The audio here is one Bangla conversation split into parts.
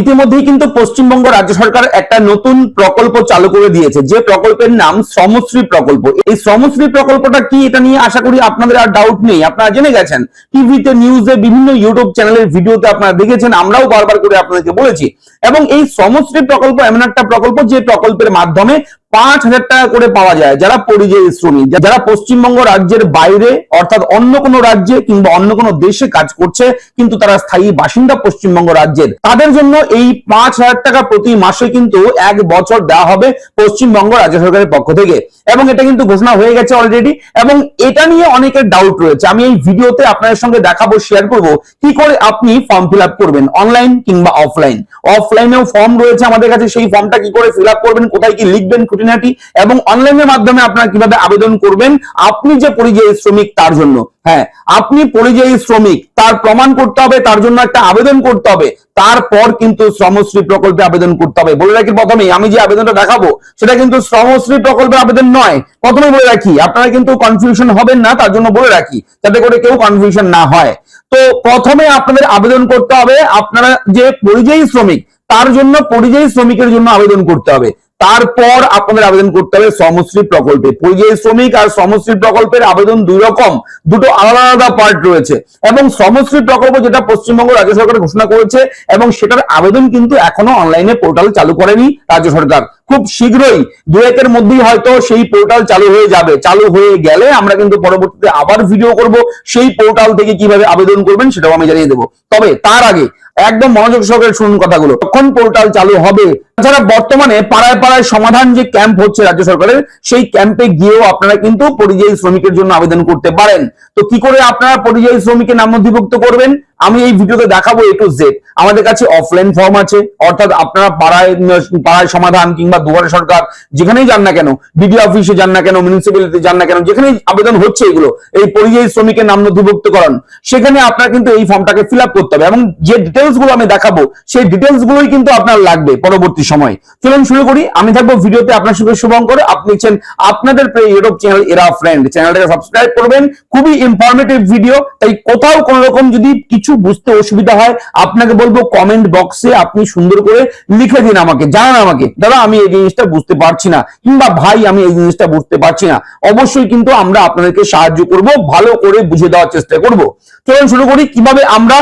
ইতিমধ্যেই কিন্তু পশ্চিমবঙ্গ রাজ্য সরকার একটা নতুন প্রকল্প চালু করে দিয়েছে। যে প্রকল্পের নাম শ্রমশ্রী প্রকল্প। এই শ্রমশ্রী প্রকল্পটা কি এটা নিয়ে আশা করি আপনাদের আর ডাউট নেই। আপনারা জেনে গেছেন। টিভিতে নিউজে বিভিন্ন ইউটিউব চ্যানেলের ভিডিওতে আপনারা দেখেছেন। আমরাও বারবার করে আপনাদেরকে বলেছি। এবং এই শ্রমশ্রী প্রকল্প এমন একটা প্রকল্প যে প্রকল্পের মাধ্যমে পাঁচ হাজার টাকা করে পাওয়া যায় যারা পরিযায়ী শ্রমিক যারা পশ্চিমবঙ্গ রাজ্যের বাইরে, অর্থাৎ অন্য কোনো রাজ্যে কিংবা অন্য কোনো দেশে কাজ করছে, কিন্তু তারা স্থায়ী বাসিন্দা পশ্চিমবঙ্গ রাজ্যের। তাদের জন্য এই পাঁচ হাজার টাকা প্রতি মাসে কিন্তু এক বছর দেওয়া হবে পশ্চিমবঙ্গ রাজ্য সরকারের পক্ষ থেকে। এবং এটা কিন্তু ঘোষণা হয়ে গেছে অলরেডি এবং এটা নিয়ে অনেকের ডাউট রয়েছে। আমি এই ভিডিওতে আপনাদের সঙ্গে দেখাবো শেয়ার করব কি করে আপনি ফর্ম ফিল করবেন অনলাইন কিংবা অফলাইন অফলাইনেও ফর্ম রয়েছে আমাদের কাছে, সেই ফর্মটা কি করে ফিল করবেন, কোথায় কি লিখবেন খুঁটিনাটি এবং অনলাইনের মাধ্যমে আপনারা কীভাবে আবেদন করবেন, আপনি যে পরিযায়ী শ্রমিক তার জন্য। হ্যাঁ আপনি পরিযায়ী শ্রমিক, তার প্রমাণ করতে হবে, তার জন্য একটা আবেদন করতে হবে, তারপর কিন্তু শ্রমশ্রী প্রকল্পে আবেদন করতে হবে। বলে রাখি প্রথমে আমি যে আবেদনটা দেখাবো, সেটা কিন্তু শ্রমশ্রী প্রকল্পের আবেদন নয়। প্রথমে বলে রাখি, আপনারা কিন্তু কনফিউশন হবেন না, তার জন্য বলে রাখি, যাতে করে কেউ কনফিউশন না হয়। তো প্রথমে আপনাদের আবেদন করতে হবে, আপনারা যে পরিযায়ী শ্রমিক, তার জন্য পরিযায়ী শ্রমিকের জন্য আবেদন করতে হবে। তারপর আপনাদের আবেদন করতে হবে শ্রমশ্রী প্রকল্পে। পরিযায়ী শ্রমিক আর শ্রমশ্রী প্রকল্পের আবেদন দুই রকম দুটো আলাদা আলাদা পার্ট রয়েছে। এবং শ্রমশ্রী প্রকল্প যেটা পশ্চিমবঙ্গ রাজ্য সরকার ঘোষণা করেছে, এবং সেটার আবেদন কিন্তু এখনও অনলাইনে পোর্টাল চালু করেনি রাজ্য সরকার। খুব শীঘ্রই দু একের মধ্যেই হয়তো সেই পোর্টাল চালু হয়ে যাবে। চালু হয়ে গেলে আমরা কিন্তু পরবর্তীতে আবার ভিডিও করব, সেই পোর্টাল থেকে কীভাবে আবেদন করবেন সেটাও আমি জানিয়ে দেবো। তবে তার আগে একদম মনোযোগ সহকারে শুনুন কথাগুলো। কখন পোর্টাল চালু হবে? তাছাড়া বর্তমানে পাড়ায় পাড়ায় সমাধান যে ক্যাম্প হচ্ছে রাজ্য সরকারের, সেই ক্যাম্পে গিয়েও আপনারা কিন্তু পরিযায়ী শ্রমিকের জন্য আবেদন করতে পারেন। তো কি করে আপনারা পরিযায়ী শ্রমিকের নাম নথিভুক্ত করবেন? আমি এই ভিডিওতে দেখাবো এ টু জেড আমাদের কাছে অফলাইন ফর্ম আছে, অর্থাৎ আপনারা পাড়ায় পাড়ায় সমাধান কিংবা দুয়ারে সরকার, যেখানেই যান না কেন বিডিও অফিসে যান না কেন মিউনিসিপ্যালিটি যান না কেন, যেখানেই আবেদন হচ্ছে এগুলো, এই পরিযায়ী শ্রমিকের নাম নথিভুক্তকরণ, সেখানে আপনার কিন্তু এই ফর্মটাকে ফিল আপ করতে হবে এবং যে ডিটেলসগুলো আমি দেখাবো, সেই ডিটেলস গুলোই কিন্তু আপনার লাগবে পরবর্তী সময়। চলুন শুরু করি, আমি থাকব ভিডিওতে আপনার সঙ্গে শুভঙ্কর, আপনি হচ্ছেন আপনাদের প্রিয় ইউটিউব চ্যানেল এরা ফ্রেন্ড চ্যানেলটাকে সাবস্ক্রাইব করবেন, খুবই ইনফরমেটিভ ভিডিও তাই কোথাও কোনো রকম যদি কিছু বুঝতে অসুবিধা হয়, আপনাকে বলব কমেন্ট বক্সে আপনি সুন্দর করে লিখে দিন আমাকে, জানান আমাকে। দাদা, আমি এই জিনিসটা বুঝতে পারছি না, কিংবা ভাই, আমি এই জিনিসটা বুঝতে পারছি না। অবশ্যই কিন্তু আমরা আপনাদেরকে সাহায্য করব, ভালো করে বুঝে দেওয়ার চেষ্টা করব। চলুন শুরু করি, কীভাবে আমরা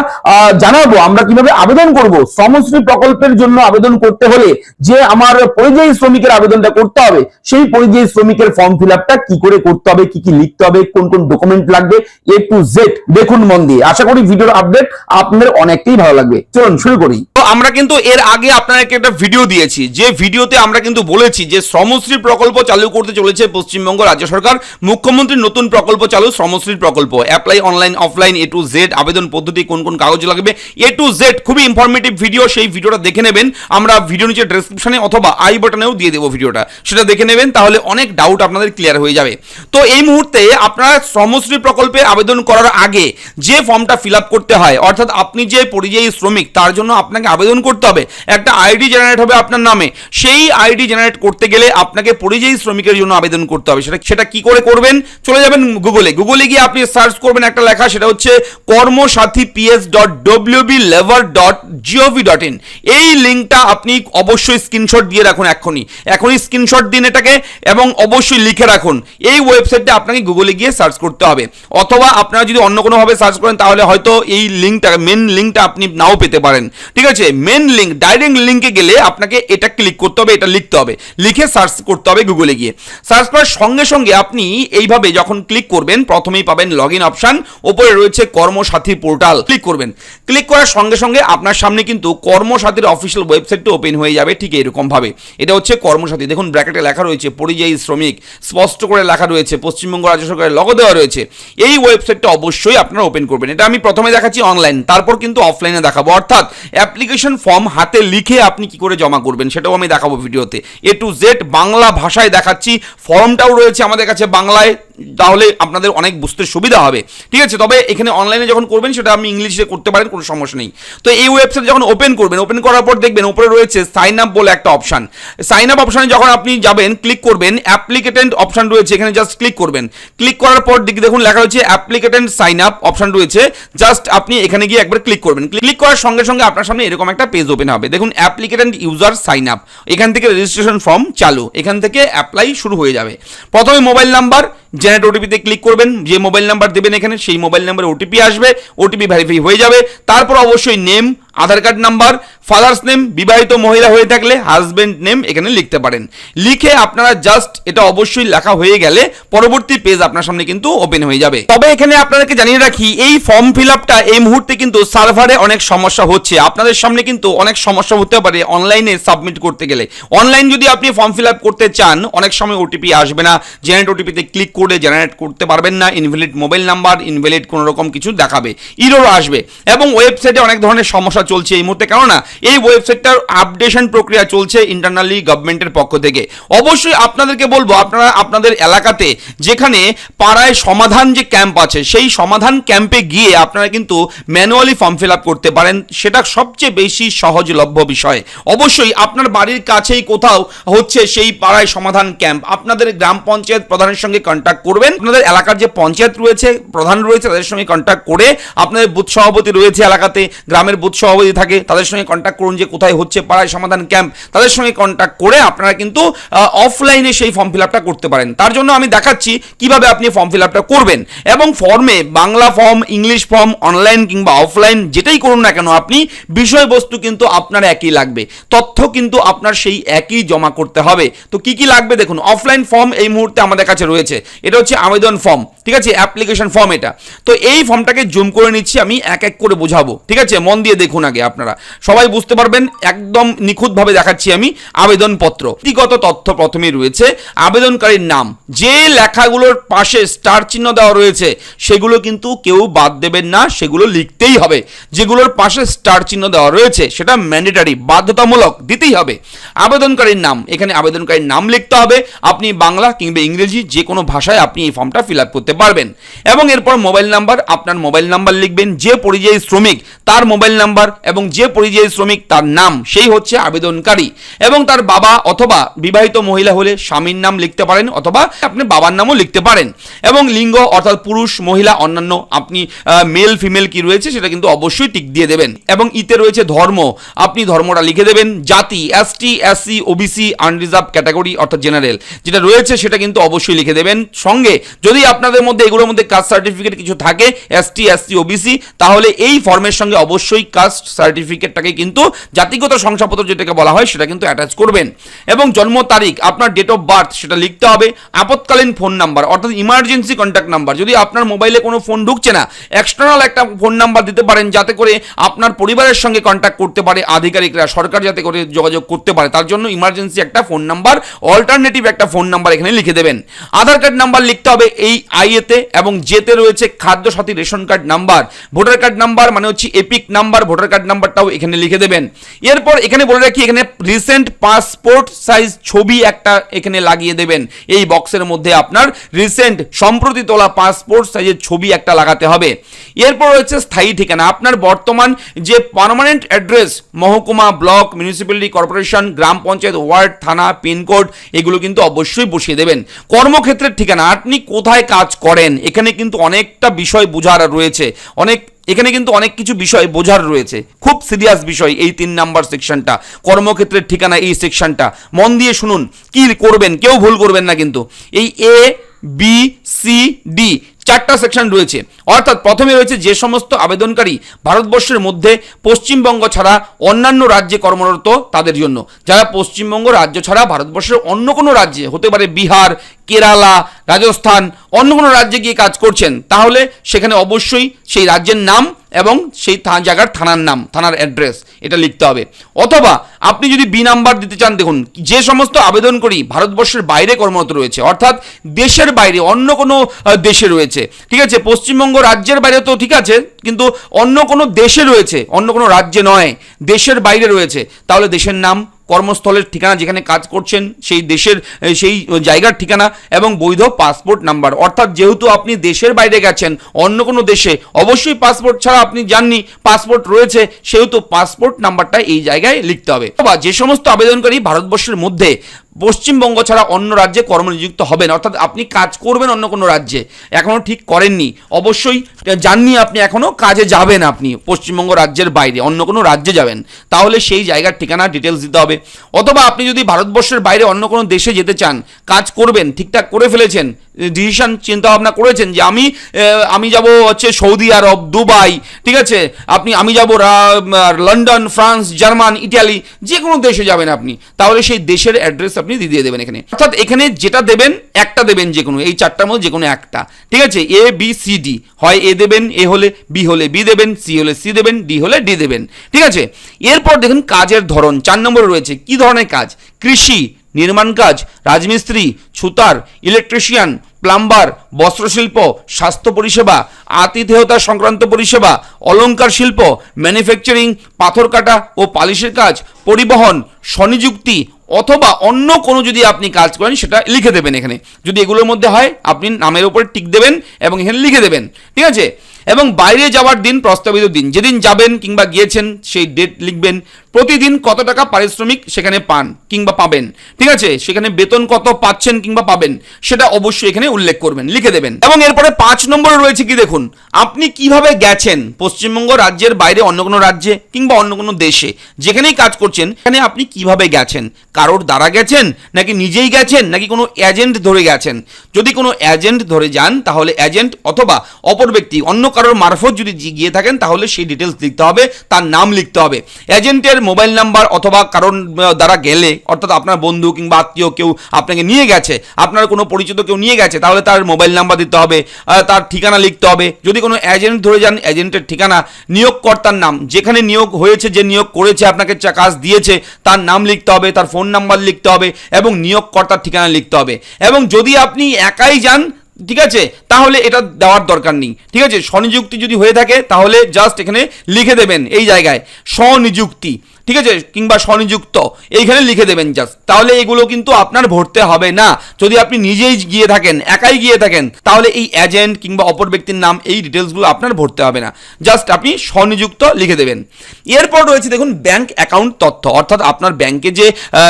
জানাব, আমরা কীভাবে আবেদন করব? শ্রমশ্রী প্রকল্পের জন্য আবেদন করতে হলে যে আমার পরিযায়ী শ্রমিকের আবেদনটা করতে হবে, সেই পরিযায়ী শ্রমিকের ফর্ম ফিল কি করে করতে হবে, কি কি লিখতে হবে, কোন কোন ডকুমেন্ট লাগবে এ টু জেড দেখুন মন দিয়ে। আশা করি ভিডিওর আপডেট আপনাদের অনেকটাই ভালো লাগবে। চলুন, শুরু করি। তো আমরা কিন্তু এর আগে আপনাদেরকে একটা ভিডিও দিয়েছি। যে ভিডিওতে আমরা কিন্তু বলেছি যে শ্রমশ্রী প্রকল্প চালু করতে চলেছে পশ্চিমবঙ্গ রাজ্য সরকার। মুখ্যমন্ত্রীর নতুন প্রকল্প চালু, শ্রমশ্রী প্রকল্প। Apply online offline A to Z আবেদন পদ্ধতি, কোন কোন কাগজ লাগবে? এ টু জেড খুবই ইনফরমেটিভ ভিডিও সেই ভিডিওটা দেখে নেবেন। আমরা ভিডিও নিচে ডেসক্রিপশনে অথবা আই বাটনেও দিয়ে দেবো ভিডিওটা সেটা দেখে নেবেন, তাহলে অনেক ডাউট আপনাদের ক্লিয়ার হয়ে যাবে। তো এই মুহূর্তে আপনারা শ্রমশ্রী প্রকল্পে আবেদন করার আগে যে ফর্মটা ফিল করতে হয় অর্থাৎ আপনি যে পরিযায়ী শ্রমিক, তার জন্য আপনাকে আবেদন করতে হবে। একটা আইডি জেনারেট হবে আপনার নামে। সেই আইডি জেনারেট করতে গেলে আপনাকে পরিযায়ী শ্রমিকের জন্য আবেদন করতে হবে। সেটা সেটা কি করে করবেন? চলে যাবেন গুগলে গুগলে গিয়ে আপনি সার্চ করবেন একটা লেখা, সেটা হচ্ছে কর্মসাথী পিএস ডট ডব্লিউবি লেভার ডট জিওভি ডট ইন এই লিঙ্কটা আপনি অবশ্যই স্ক্রিনশট দিয়ে রাখুন এখনই এখনই স্ক্রিনশট দিন এটাকে এবং অবশ্যই লিখে রাখুন। এই ওয়েবসাইটটা আপনাকে গুগলে গিয়ে সার্চ করতে হবে। অথবা আপনারা যদি অন্য কোনোভাবে সার্চ করেন, তাহলে হয়তো এই লিঙ্কটা মেন লিঙ্কটা আপনি নাও পেতে পারেন। ঠিক আছে? মেন লিঙ্ক ডাইরেক্ট লিঙ্কে গেলে আপনাকে এটা ক্লিক করতে হবে, এটা লিখতে হবে। লিখে সার্চ করতে হবে গুগলে গিয়ে। সার্চ করার সঙ্গে সঙ্গে আপনি এইভাবে যখন ক্লিক করবেন, প্রথমেই পাবেন লগ ইন অপশান ওপরে রয়েছে কর্মসাথী পোর্টাল ক্লিক করবেন। ক্লিক করার সঙ্গে সঙ্গে আপনার সামনে কিন্তু কর্মসাথীর অফিসিয়াল ওয়েবসাইটটা ওপেন হয়ে যাবে ঠিক এরকমভাবে এটা হচ্ছে কর্মসাথী। দেখুন ব্র্যাকেটে লেখা রয়েছে, পরিযায়ী শ্রমিক। স্পষ্ট করে লেখা রয়েছে, পশ্চিমবঙ্গ রাজ্য সরকারের লগো দেওয়া রয়েছে। এই ওয়েবসাইটটা অবশ্যই আপনারা ওপেন করবেন। এটা আমি প্রথমে দেখাচ্ছি অনলাইন তারপর কিন্তু অফলাইনে দেখাবো। অর্থাৎ অ্যাপ্লিকেশন ফর্ম হাতে লিখে আপনি কি করে জমা করবেন সেটাও আমি দেখাবো ভিডিওতে। এ টু জেড বাংলা ভাষায় দেখাচ্ছি। ফর্মটাও রয়েছে আমাদের কাছে বাংলায়। তাহলে আপনাদের অনেক বুঝতে সুবিধা হবে। ঠিক আছে? তবে এখানে অনলাইনে যখন করবেন, সেটা আপনি ইংলিশে করতে পারেন, কোনো সমস্যা নেই। তো এই ওয়েবসাইট যখন ওপেন করবেন ওপেন করার পর দেখবেন, উপরে রয়েছে সাইন আপ বলে একটা অপশন সাইন আপ অপশানে যখন আপনি যাবেন ক্লিক করবেন অ্যাপ্লিকেটেন্ট অপশন রয়েছে, এখানে জাস্ট ক্লিক করবেন। ক্লিক করার পর দিকে দেখুন লেখা রয়েছে অ্যাপ্লিকেটেন্ট সাইন আপ অপশন রয়েছে। জাস্ট আপনি এখানে গিয়ে একবার ক্লিক করবেন। ক্লিক করার সঙ্গে সঙ্গে আপনার সামনে এরকম একটা পেজ ওপেন হবে। দেখুন অ্যাপ্লিকেটেন্ট ইউজার সাইন আপ এখান থেকে রেজিস্ট্রেশন ফর্ম চালু। এখান থেকে অ্যাপ্লাই শুরু হয়ে যাবে। প্রথমে মোবাইল নাম্বার জেনারেট ওটিপিতে ক্লিক করবেন, যে মোবাইল নাম্বার দেবেন এখানে, সেই মোবাইল নাম্বারে ওটিপি আসবে ওটিপি ভেরিফাই হয়ে যাবে। তারপর অবশ্যই name Aadhaar card number father's name বিবাহিত মহিলা হয়ে থাকলে হাজবেন্ড নেম এখানে লিখতে পারেন। লিখে আপনারা জাস্ট এটা অবশ্যই লেখা হয়ে গেলে পরবর্তী পেজ আপনার সামনে কিন্তু ওপেন হয়ে যাবে। তবে এখানে আপনাদেরকে জানিয়ে রাখি, এই ফর্ম ফিল আপটা এই মুহূর্তে কিন্তু সার্ভারে অনেক সমস্যা হচ্ছে। আপনাদের সামনে কিন্তু অনেক সমস্যা হতে পারে অনলাইনে সাবমিট করতে গেলে। অনলাইন যদি আপনি ফর্ম ফিল আপ করতে চান, অনেক সময় ওটিপি আসবে না। জেনারেট ওটিপিতে ক্লিক করে জেনারেট করতে পারবেন না। ইনভ্যালিড মোবাইল নাম্বার ইনভ্যালিড কোনো রকম কিছু দেখাবে। ইরোর আসবে। এবং ওয়েবসাইটে অনেক ধরনের সমস্যা চলছে এই মুহূর্তে। কেননা এই ওয়েবসাইটটার আপডেশন প্রক্রিয়া চলছে ইন্টারনালি গভর্নমেন্টের পক্ষ থেকে। অবশ্যই আপনাদেরকে বলব, আপনারা আপনাদের এলাকাতে যেখানে পাড়ায় সমাধান যে ক্যাম্প আছে, সেই সমাধান ক্যাম্পে গিয়ে আপনারা কিন্তু ম্যানুয়ালি ফর্ম ফিল আপ করতে পারেন। সেটা সবচেয়ে বেশি সহজলভ্য বিষয়। অবশ্যই আপনার বাড়ির কাছেই কোথাও হচ্ছে সেই পাড়ায় সমাধান ক্যাম্প আপনাদের গ্রাম পঞ্চায়েত প্রধানের সঙ্গে কন্ট্যাক্ট করবেন। আপনাদের এলাকার যে পঞ্চায়েত রয়েছে, প্রধান রয়েছে, তাদের সঙ্গে কন্ট্যাক্ট করে আপনাদের বুথ সভাপতি রয়েছে এলাকাতে, গ্রামের বুথ সভাপতি থাকে, তাদের সঙ্গে কন্ট্যাক্ট করুন যে কোথায় হচ্ছে পাড়ায় সমাধান ক্যাম্প তাদের সঙ্গে কন্ট্যাক্ট করে আপনারা কিন্তু অফলাইনে সেই ফর্ম ফিল করতে পারেন। তার জন্য আমি দেখাচ্ছি কীভাবে আপনি ফর্ম ফিল করবেন এবং ফর্মে Bangla form English form online কিংবা অফলাইন যেটাই করুন না কেন, আপনি বিষয়বস্তু কিন্তু আপনার একই লাগবে। তথ্য কিন্তু আপনার সেই একই জমা করতে হবে। তো কি কি লাগবে দেখুন অফলাইন ফর্ম এই মুহূর্তে আমাদের কাছে রয়েছে। এটা হচ্ছে আবেদন ফর্ম ঠিক আছে? অ্যাপ্লিকেশন ফর্ম এটা। তো এই ফর্মটাকে জুম করে নিচ্ছি, আমি এক এক করে বোঝাবো। ঠিক আছে? মন দিয়ে দেখুন আগে আপনারা। সবাই বুঝতে পারবেন, একদম নিখুঁতভাবে দেখাচ্ছি আমি আবেদনপত্র। ব্যক্তিগত তথ্য প্রথমেই রয়েছে, আবেদনকারীর নাম। যে লেখাগুলোর পাশে স্টার চিহ্ন দেওয়া রয়েছে, সেগুলো কিন্তু কেউ বাদ দেবেন না, সেগুলো লিখতেই হবে। যেগুলোর পাশে স্টার চিহ্ন দেওয়া রয়েছে, সেটা ম্যান্ডেটারি বাধ্যতামূলক, দিতেই হবে। আবেদনকারীর নাম। এখানে আবেদনকারীর নাম লিখতে হবে। আপনি বাংলা কিংবা ইংরেজি যে কোনো ভাষায় আপনি এই ফর্মটা ফিল আপ করতে পারবেন। এবং এরপর মোবাইল নাম্বার আপনার মোবাইল নাম্বার লিখবেন। যে পরিযায়ী শ্রমিক, তার মোবাইল নাম্বার এবং যে পরিযায়ী শ্রমিক তার নাম, সেই হচ্ছে আবেদনকারী। এবং তার বাবা অথবা বিবাহিত মহিলা হলে স্বামীর নাম লিখতে পারেন অথবা আপনি বাবার নামও লিখতে পারেন। এবং লিঙ্গ অর্থাৎ পুরুষ, মহিলা, অন্যান্য আপনি মেল ফিমেল কি রয়েছে সেটা কিন্তু অবশ্যই টিক দিয়ে দেবেন। এবং ইতে রয়েছে ধর্ম। আপনি ধর্মটা লিখে দেবেন, জাতি ST SC OBC unreserved category অর্থাৎ জেনারেল যেটা রয়েছে সেটা কিন্তু অবশ্যই লিখে দেবেন। সঙ্গে যদি আপনাদের মধ্যে এগুলোর মধ্যে কাস্ট সার্টিফিকেট কিছু থাকে এসটি এসসি ওবিসি তাহলে এই ফর্মের সঙ্গে অবশ্যই কাস্ট সার্টিফিকেটটাকে কিন্তু জাতিগত শংসাপত্র যেটাকে বলা হয় সেটা কিন্তু অ্যাটাচ করবেন। এবং জন্ম তারিখ, আপনার ডেট অফ বার্থ সেটা লিখতে হবে, আপৎকালীন ফোন নাম্বার অর্থাৎ ইমার্জেন্সি কন্ট্যাক্ট নাম্বার যদি আপনার মোবাইলে কোনো ফোন ঢুকছে না এক্সটার্নাল একটা ফোন নাম্বার দিতে পারেন যাতে করে আপনার পরিবারের সঙ্গে কন্ট্যাক্ট করতে পারে, আধিকারিকরা, সরকার যাতে করে যোগাযোগ করতে পারে। তার জন্য ইমার্জেন্সি একটা ফোন নাম্বার অল্টারনেটিভ একটা ফোন নাম্বার এখানে লিখে দেবেন। আধার কার্ড নাম্বার লিখতে হবে এই আইএতে এবং জেতে রয়েছে Khadya Sathi ration card number voter card number মানে হচ্ছে এপিক নাম্বার কার্ড নাম্বারটাও এখানে লিখে দেবেন। এরপর এখানে বলে রাখি, এখানে রিসেন্ট পাসপোর্ট সাইজ ছবি একটা এখানে লাগিয়ে দেবেন। এই বক্সের মধ্যে আপনার রিসেন্ট সম্প্রতি তোলা পাসপোর্ট সাইজের ছবি একটা লাগাতে হবে। এরপর রয়েছে স্থায়ী ঠিকানা। আপনার বর্তমান যে পার্মানেন্ট অ্যাড্রেস মহকুমা, ব্লক মিউনিসিপ্যালিটি কর্পোরেশন গ্রাম পঞ্চায়েত, ওয়ার্ড, থানা পিনকোড এগুলো কিন্তু অবশ্যই বসিয়ে দেবেন। কর্মক্ষেত্রের ঠিকানা, আপনি কোথায় কাজ করেন? এখানে কিন্তু অনেকটা বিষয় বোঝার রয়েছে। অনেক এখানে কিন্তু অনেক কিছু বিষয় বোঝার রয়েছে। খুব সিরিয়াস বিষয় এই তিন নাম্বার সেকশনটা কর্মক্ষেত্রের ঠিকানা এই সেকশনটা মন দিয়ে শুনুন, কি করবেন, কেউ ভুল করবেন না কিন্তু। এই এ বি সি ডি চারটা সেকশন রয়েছে। অর্থাৎ প্রথমে রয়েছে যে সমস্ত আবেদনকারী ভারতবর্ষের মধ্যে পশ্চিমবঙ্গ ছাড়া অন্যান্য রাজ্যে কর্মরত তাদের জন্য। যারা পশ্চিমবঙ্গ রাজ্য ছাড়া ভারতবর্ষের অন্য কোনো রাজ্যে, হতে পারে বিহার, কেরালা, রাজস্থান, অন্য কোনো রাজ্যে গিয়ে কাজ করছেন, তাহলে সেখানে অবশ্যই সেই রাজ্যের নাম এবং সেই জায়গার থানার নাম, থানার অ্যাড্রেস, এটা লিখতে হবে। অথবা আপনি যদি বি নাম্বার দিতে চান, দেখুন, যে সমস্ত আবেদন করি ভারতবর্ষের বাইরে কর্মরত রয়েছে, অর্থাৎ দেশের বাইরে, অন্য কোনো দেশে রয়েছে, ঠিক আছে? পশ্চিমবঙ্গ রাজ্যের বাইরে তো ঠিক আছে, কিন্তু অন্য কোনো দেশে রয়েছে, অন্য কোনো রাজ্যে নয়, দেশের বাইরে রয়েছে, তাহলে দেশের নাম কর্মস্থলের ঠিকানা যেখানে কাজ করছেন, সেই দেশের সেই জায়গার ঠিকানা এবং বৈধ পাসপোর্ট নাম্বার। অর্থাৎ যেহেতু আপনি দেশের বাইরে গেছেন, অন্য কোনো দেশে, অবশ্যই পাসপোর্ট ছাড়া আপনি যাননি, পাসপোর্ট রয়েছে, সেহেতু পাসপোর্ট নাম্বারটা এই জায়গায় লিখতে হবে। বা যে সমস্ত আবেদনকারী ভারতবর্ষের মধ্যে পশ্চিমবঙ্গ ছাড়া অন্য রাজ্যে কর্মনিযুক্ত হবেন। অর্থাৎ আপনি কাজ করবেন অন্য কোনো রাজ্যে। এখনও ঠিক করেননি। অবশ্যই জাননি আপনি এখনও কাজে যাবেন আপনি পশ্চিমবঙ্গ রাজ্যের বাইরে, অন্য কোনো রাজ্যে যাবেন। তাহলে সেই জায়গার ঠিকানা ডিটেলস দিতে হবে। অথবা আপনি যদি ভারতবর্ষের বাইরে অন্য কোনো দেশে যেতে চান, কাজ করবেন, ঠিকঠাক করে ফেলেছেন ডিসিশন চিন্তা ভাবনা করেছেন যে আমি আমি যাব হচ্ছে সৌদি আরব, দুবাই, ঠিক আছে? আপনি, আমি যাব লন্ডন, ফ্রান্স, জার্মান, ইটালি, যে কোনো দেশে যাবেন আপনি। তাহলে সেই দেশের অ্যাড্রেস আপনি দিয়ে দেবেন এখানে। অর্থাৎ এখানে যেটা দেবেন, একটা দেবেন যে কোনো, এই চারটার মধ্যে যে কোনো একটা। ঠিক আছে? এ বি সি ডি হয় এ দেবেন এ হলে বি হলে বি দেবেন সি হলে সি দেবেন ডি হলে ডি দেবেন। ঠিক আছে? এরপর দেখুন কাজের ধরন। চার নম্বরে রয়েছে, কি ধরনের কাজ? কৃষি, নির্মাণ কাজ, রাজমিস্ত্রি, ছুতার ইলেকট্রিশিয়ান প্লাম্বার বস্ত্রশিল্প, স্বাস্থ্য পরিষেবা, আতিথেয়তা সংক্রান্ত পরিষেবা, অলংকার শিল্প, ম্যানুফ্যাকচারিং, পাথর কাটা ও পালিশের কাজ, পরিবহন, স্বনিযুক্তি অথবা অন্য কোনো যদি আপনি কাজ করেন, সেটা লিখে দেবেন এখানে। যদি এগুলোর মধ্যে হয়, আপনি নামের উপরে টিক দেবেন এবং এখানে লিখে দেবেন। ঠিক আছে? এবং বাইরে যাওয়ার দিন, প্রস্তাবিত দিন। যেদিন যাবেন কিংবা গিয়েছেন, সেই ডেট লিখবেন। প্রতিদিন কত টাকা পারিশ্রমিক সেখানে পান কিংবা পাবেন? ঠিক আছে? সেখানে বেতন কত পাচ্ছেন কিংবা পাবেন? সেটা অবশ্যই এখানে উল্লেখ করবেন। লিখে দেবেন। এবং এরপরে পাঁচ নম্বরে রয়েছে কি দেখুন আপনি কীভাবে গেছেন পশ্চিমবঙ্গ রাজ্যের বাইরে অন্য কোনো রাজ্যে কিংবা অন্য কোনো দেশে যেখানেই কাজ করছেন সেখানে আপনি কীভাবে গেছেন? কারোর দ্বারা গেছেন নাকি নিজেই গেছেন নাকি কোনো এজেন্ট ধরে গেছেন? যদি কোনো এজেন্ট ধরে যান তাহলে এজেন্ট অথবা অপর ব্যক্তি অন্য কারোর মারফত যদি গিয়ে থাকেন তাহলে সেই ডিটেলস লিখতে হবে তার নাম লিখতে হবে। এজেন্টের মোবাইল নাম্বার অথবা আহ, দ্বারা গেলে অর্থাৎ আপনার বন্ধু কিংবা আত্মীয় কেউ আপনাকে নিয়ে গেছে আপনার কোনো পরিচিত কেউ নিয়ে গেছে তাহলে তার মোবাইল নাম্বার দিতে হবে তার ঠিকানা লিখতে হবে। যদি কোনো এজেন্ট ধরে যান এজেন্টের ঠিকানা নিয়োগকর্তার নাম। যেখানে নিয়োগ হয়েছে, যে নিয়োগ করেছে, আপনাকে কাজ দিয়েছে, তার নাম লিখতে হবে, তার ফোন নাম্বার লিখতে হবে এবং নিয়োগকর্তার ঠিকানা লিখতে হবে। এবং যদি আপনি একাই যান, ঠিক আছে, তাহলে এটা দেওয়ার দরকার নেই। ঠিক আছে, স্বনিযুক্তি যদি হয়ে থাকে, তাহলে জাস্ট এখানে লিখে দেবেন এই জায়গায়, স্বনিযুক্তি। ঠিক আছে? কিংবা স্বনিযুক্ত। এইখানে লিখে দেবেন জাস্ট তাহলে এগুলো কিন্তু আপনার ভরতে হবে না। যদি আপনি নিজেই গিয়ে থাকেন, একাই গিয়ে থাকেন, তাহলে এই এজেন্ট কিংবা অপর ব্যক্তির নাম, এই ডিটেলসগুলো আপনার ভরতে হবে না। জাস্ট আপনি স্বনিযুক্ত লিখে দেবেন। এরপর রয়েছে দেখুন ব্যাংক অ্যাকাউন্ট তথ্য। অর্থাৎ আপনার ব্যাংকে যে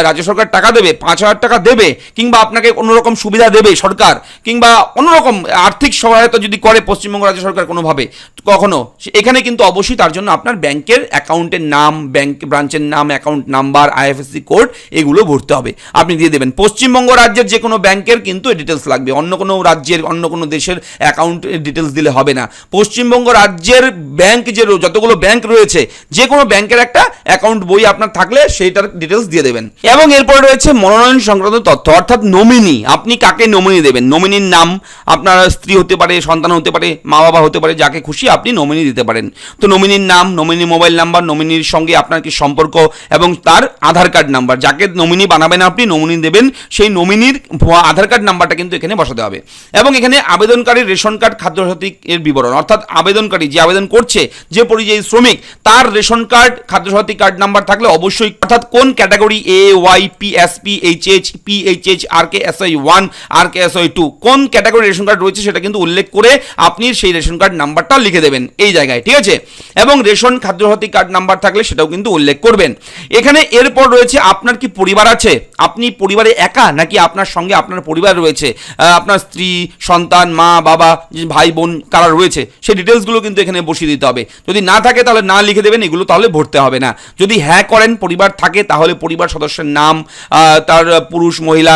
রাজ্য সরকার টাকা দেবে, পাঁচ হাজার টাকা দেবে, কিংবা আপনাকে কোনো রকম সুবিধা দেবে সরকার, কিংবা অন্যরকম আর্থিক সহায়তা যদি করে পশ্চিমবঙ্গ রাজ্য সরকার কোনোভাবে, কখনো এখানে কিন্তু অবশ্যই তার জন্য আপনার ব্যাংকের অ্যাকাউন্টের নাম ব্যাংক ব্রাঞ্চের নাম অ্যাকাউন্ট নাম্বার আইএফএসসি কোড এগুলো ভরতে হবে। আপনি দিয়ে দেবেন। পশ্চিমবঙ্গ রাজ্যের যে কোনো ব্যাংকের কিন্তু ডিটেলস লাগবে। অন্য কোনো রাজ্যের, অন্য কোনো দেশের অ্যাকাউন্ট ডিটেলস দিলে হবে না। পশ্চিমবঙ্গ রাজ্যের ব্যাংক যে যতগুলো ব্যাংক রয়েছে, যে কোনো ব্যাংকের একটা অ্যাকাউন্ট বই আপনার থাকলে সেইটার ডিটেলস দিয়ে দেবেন। এবং এরপরে রয়েছে মনোনয়ন সংক্রান্ত তথ্য, অর্থাৎ নমিনি আপনি কাকে নমিনি দেবেন? নমিনির নাম, আপনার স্ত্রী হতে পারে, সন্তান হতে পারে মা বাবা হতে পারে, যাকে খুশি আপনি নমিনি দিতে পারেন। তো নমিনির নাম নমিনি মোবাইল নাম্বার নমিনির সঙ্গে আপনার কি সম্পর্ক এবং তার আধার কার্ড নাম্বার। যাকে নমিনি বানাবেন আপনি, নমিনি দেবেন, সেই নমিনির আধার কার্ড নাম্বারটা কিন্তু এখানে বসাতে হবে। এবং এখানে আবেদনকারীর রেশন কার্ড খাদ্যসাথী এর বিবরণ, অর্থাৎ আবেদনকারী যে আবেদন করছে, যে পরিযায়ী শ্রমিক, তার ration card, Khadyasathi card number থাকলে অবশ্যই, অর্থাৎ কোন category A Y P S P H H P H H R K S I one R K S I two কোন ক্যাটাগরি রেশন কার্ড রয়েছে সেটা কিন্তু উল্লেখ করে আপনি সেই রেশন কার্ড নাম্বারটা লিখে দেবেন। এই জায়গায়, ঠিক আছে? এবং রেশন খাদ্যসাথী কার্ড নাম্বার থাকলে সেটাও কিন্তু উল্লেখ করবেন। এখানে এরপর রয়েছে, আপনার কি পরিবার আছে? আপনি পরিবারে একা নাকি আপনার সঙ্গে আপনার পরিবার রয়েছে? আপনার স্ত্রী, সন্তান, মা, বাবা ভাই, বোন কারা রয়েছে? সেই ডিটেলসগুলো কিন্তু এখানে বসিয়ে দিতে হবে। যদি না থাকে তাহলে না লিখে দেবেন, এগুলো তাহলে ভরতে হবে না। যদি হ্যাঁ করেন, পরিবার থাকে, তাহলে পরিবার সদস্যের নাম তার পুরুষ, মহিলা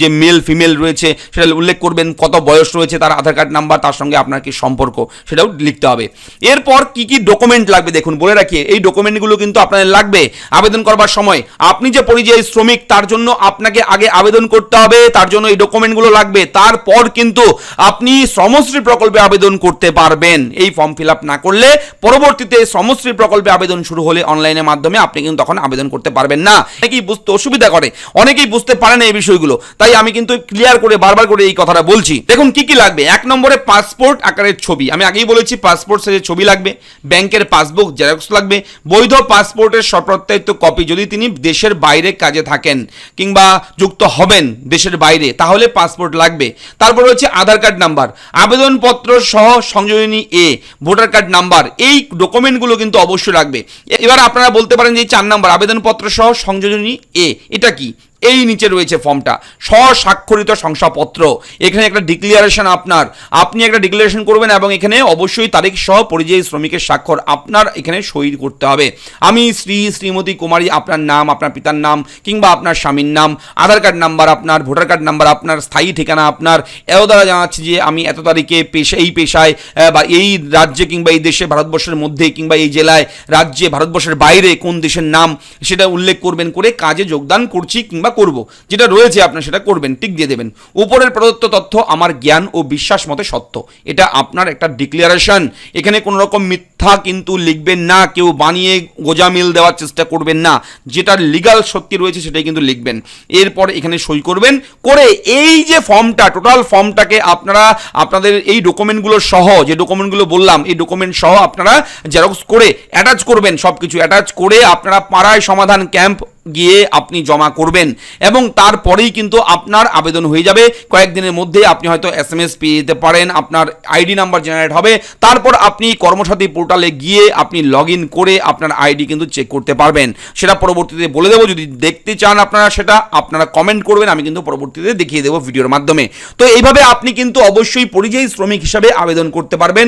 যে মেল ফিমেল রয়েছে, সেটা উল্লেখ করবেন, কত বয়স রয়েছে, তার আধার কার্ড নাম্বার, তার সঙ্গে আপনার কি সম্পর্ক, সেটাও লিখতে হবে। এরপর কি কি ডকুমেন্ট লাগবে দেখুন, বলে রাখি, এই ডকুমেন্টগুলো কিন্তু আপনাদের লাগবে। আবেদন করবার সময়। আপনি যে পরিযায়ী শ্রমিক, তার জন্য আপনাকে আগে আবেদন করতে হবে, তার জন্য এই ডকুমেন্টগুলো লাগবে। তারপর কিন্তু আপনি শ্রমশ্রী প্রকল্পে আবেদন করতে পারবেন। এই ফর্ম ফিল আপ না করলে পরবর্তীতে শ্রমশ্রী প্রকল্পে আবেদন শুরু হলে অনলাইনের মাধ্যমে আপনি কিন্তু তখন আবেদন করতে পারবেন না। অনেকেই বুঝতে অসুবিধা করে। অনেকেই বুঝতে পারে না এই বিষয়গুলো। তাই আমি কিন্তু ক্লিয়ার করে, বারবার করে এই কথাটা বলছি। দেখুন, কি কি লাগবে? এক নম্বরে পাসপোর্ট আকারের ছবি। আমি আগেই বলেছি, পাসপোর্ট সাইজের ছবি লাগবে। ব্যাংকের পাসবুক, জেরক্স লাগবে। বৈধ পাসপোর্টের সপ্রত্যায়িত কপি যদি তিনি দেশের বাইরে কাজে থাকেন কিংবা যুক্ত হবেন দেশের বাইরে, তাহলে পাসপোর্ট লাগবে। তারপর হচ্ছে আধার কার্ড নাম্বার। আবেদনপত্র সহ সংযোজনী এ, ভোটার কার্ড নাম্বার, এই ডকুমেন্টগুলো কিন্তু অবশ্যই লাগবে। এবার আপনারা বলতে পারেন যে চার নাম্বার, আবেদনপত্র সহ সংযোজনী এ, এটা কি? এই নিচে রয়েছে ফর্মটা। স্বস্বাক্ষরিত শংসাপত্র। এখানে একটা ডিক্লিয়ারেশন আপনার। আপনি একটা ডিক্লারেশন করবেন এবং এখানে অবশ্যই তারিখ সহ পরিযায়ী শ্রমিকের স্বাক্ষর আপনার এখানে সই করতে হবে। আমি শ্রী শ্রীমতী কুমারী, আপনার নাম, আপনার পিতার নাম কিংবা আপনার স্বামীর নাম, আধার কার্ড নাম্বার আপনার, ভোটার কার্ড নাম্বার আপনার, স্থায়ী ঠিকানা আপনার, এও দ্বারা জানাচ্ছি যে আমি এত তারিখে পেশা, এই পেশায় বা এই রাজ্যে কিংবা এই দেশে, ভারতবর্ষের মধ্যে কিংবা এই জেলায়, রাজ্যে, ভারতবর্ষের বাইরে কোন দেশের নাম, সেটা উল্লেখ করবেন করে কাজে যোগদান করছি কিংবা করব, যেটা রয়েছে আপনার সেটা করবেন, টিক দিয়ে দেবেন। উপরের প্রদত্ত তথ্য আমার জ্ঞান ও বিশ্বাস মতে সত্য। এটা আপনার একটা ডিক্লারেশন এখানে কোনো রকম মিথ্যা কিন্তু লিখবেন না, কেউ বানিয়ে গোজামিল দেওয়ার চেষ্টা করবেন না। যেটা লিগাল সত্যি রয়েছে সেটাই কিন্তু লিখবেন। এরপর এখানে সই করবেন। করে এই যে ফর্মটা টোটাল ফর্মটাকে আপনারা, আপনাদের এই ডকুমেন্টগুলো সহ, যে ডকুমেন্টগুলো বললাম, এই ডকুমেন্ট সহ আপনারা জেরক্স করে অ্যাটাচ করবেন সব কিছু অ্যাটাচ করে আপনারা পাড়ায় সমাধান ক্যাম্প গিয়ে আপনি জমা করবেন এবং তারপরেই কিন্তু আপনার আবেদন হয়ে যাবে। কয়েকদিনের মধ্যে আপনি হয়তো এস এম এস পেয়ে যেতে পারেন, আপনার আইডি নাম্বার জেনারেট হবে। তারপর আপনি কর্মসাথী পোর্টালে গিয়ে আপনি লগ ইন করে আপনার আইডি কিন্তু চেক করতে পারবেন। সেটা পরবর্তীতে বলে দেবো, যদি দেখতে চান আপনারা সেটা, আপনারা কমেন্ট করবেন, আমি কিন্তু পরবর্তীতে দেখিয়ে দেবো ভিডিওর মাধ্যমে। তো এইভাবে আপনি কিন্তু অবশ্যই পরিযায়ী শ্রমিক হিসাবে আবেদন করতে পারবেন।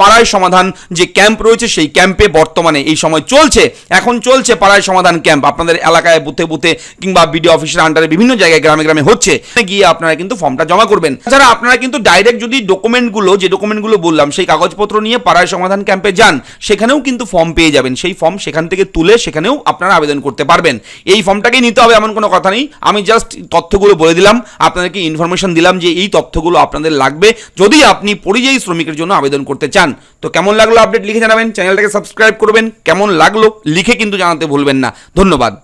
পাড়ায় সমাধান যে ক্যাম্প রয়েছে, সেই ক্যাম্পে বর্তমানে এই সময় চলছে। এখন চলছে পাড়ায় সমাধান ক্যাম্প আপনাদের এলাকায় বুথে বুথে কিংবা বিডিও অফিসের আন্ডারে বিভিন্ন জায়গায় গ্রামে গ্রামে হচ্ছে, গিয়ে আপনারা কিন্তু ফর্মটা জমা করবেন। তাছাড়া আপনারা কিন্তু ডাইরেক্ট যদি ডকুমেন্টগুলো যে ডকুমেন্টগুলো বললাম, সেই কাগজপত্র নিয়ে পাড়ায় সমাধান ক্যাম্পে যান, সেখানেও কিন্তু ফর্ম পেয়ে যাবেন। সেই ফর্ম সেখান থেকে তুলে সেখানেও আপনারা আবেদন করতে পারবেন। এই ফর্মটাকেই নিতে হবে এমন কোনো কথা নেই। আমি জাস্ট তথ্যগুলো বলে দিলাম, আপনাদেরকে ইনফরমেশন দিলাম যে এই তথ্যগুলো আপনাদের লাগবে। যদি আপনি পরিযায়ী শ্রমিকের জন্য আবেদন করতে চান, তো কেমন লাগল আপডেট লিখে জানাবেন চ্যানেলটাকে সাবস্ক্রাইব করবেন। কেমন লাগল, লিখে কিন্তু জানাতে ভুলবেন না। ধন্যবাদ।